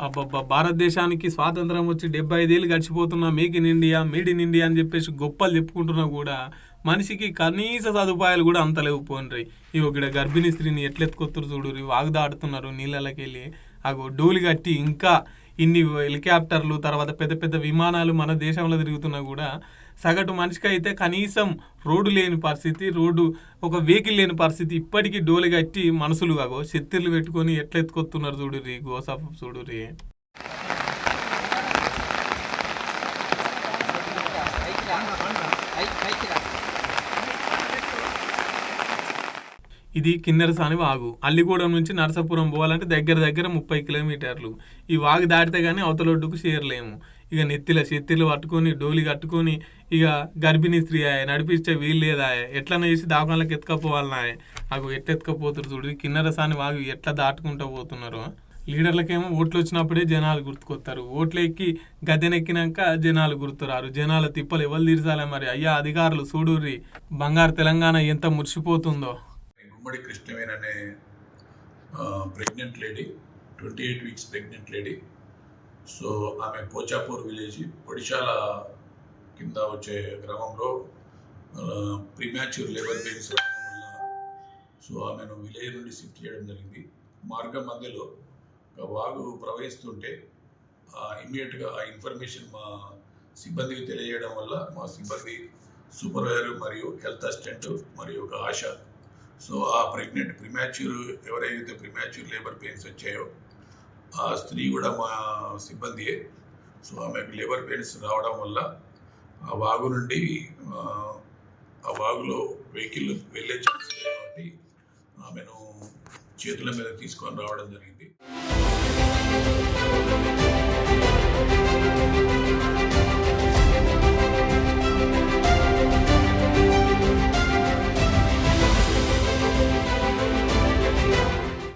అబ్బబ్బా భారతదేశానికి స్వాతంత్రం వచ్చి డెబ్బై ఐదేళ్ళు గడిచిపోతున్నా make in India made in India అని చెప్పేసి గొప్పలు చెప్పుకుంటున్నా కూడా మనిషికి కనీస సదుపాయాలు కూడా అంత లేవు పోన్రి. ఇవి ఇక్కడ గర్భిణీ స్త్రీని ఎట్లెత్తుకొత్తురు చూడు వాగు దాడుతున్నారు నీళ్ళకి వెళ్ళి అగో డోలు కట్టి ఇంకా ఇన్ని హెలికాప్టర్లు తర్వాత పెద్ద పెద్ద విమానాలు మన దేశంలో తిరుగుతున్నా కూడా సగటు మనిషికి అయితే కనీసం రోడ్డు లేని పరిస్థితి రోడ్డు ఒక వెహికల్ లేని పరిస్థితి ఇప్పటికీ డోలు కట్టి మనుషులు కాగో శత్రులు పెట్టుకొని ఎట్లెత్తుకొత్తున్నారు చూడు రీ చూడుర్రి గోసాఫ్ చూడుర్రి. ఇది కిన్నెరసాని వాగు అల్లిగూడెం నుంచి నరసాపురం పోవాలంటే దగ్గర దగ్గర ముప్పై కిలోమీటర్లు. ఈ వాగు దాటితే కానీ అవతలొడ్డుకు చేరలేము. ఇక నెత్తిల చెత్తిలు పట్టుకొని డోలి కట్టుకొని ఇక గర్భిణీ స్త్రీ ఆయ నడిపిస్తే వీలు లేదా ఎట్లనే చేసి దావకాలకు ఎత్తుకపోవాలనాయ నాకు ఎట్లా ఎత్తుకపోతురు చూడు. కిన్నెరసాని వాగు ఎట్లా దాటుకుంటూ పోతున్నారు? లీడర్లకేమో ఓట్లు వచ్చినప్పుడే జనాలు గుర్తుకొస్తారు ఓట్లు ఎక్కి గద్దెనెక్కినాక జనాలు గుర్తురారు. జనాల తిప్పలు ఎవరు తీర్చాలి మరి? అయ్యా అధికారులు చూడుర్రి బంగారు తెలంగాణ ఎంత మురిసిపోతుందో? ఉమ్మడి కృష్ణవేణి అనే pregnant lady twenty eight weeks pregnant lady so ఆమె పోచాపూర్ విలేజ్ ఒడిశాల కింద వచ్చే గ్రామంలో ప్రీమాచ్యూర్ లేబర్ పెయిన్స్ రావడం వల్ల సో ఆమెను విలేజ్ నుండి షిఫ్ట్ చేయడం జరిగింది. మార్గం మధ్యలో ఒక వాగు ప్రవహిస్తుంటే ఇమ్మీడియట్గా ఆ ఇన్ఫర్మేషన్ మా సిబ్బందికి తెలియజేయడం వల్ల మా సిబ్బంది సూపర్వైజర్ మరియు హెల్త్ అసిస్టెంట్ మరియు ఒక ఆశ సో ఆ ప్రెగ్నెంట్ ప్రిమాచ్యూర్ ఎవరైతే ప్రిమాచ్యూర్ లేబర్ పెయిన్స్ వచ్చాయో ఆ స్త్రీ కూడా మా సిబ్బందియే. సో ఆమెకు లేబర్ పెయిన్స్ రావడం వల్ల ఆ వాగు నుండి ఆ, వాగులో వెహికల్ వెళ్ళే ఛాన్స్ కాబట్టి ఆమెను చేతుల మీద తీసుకొని రావడం జరిగింది.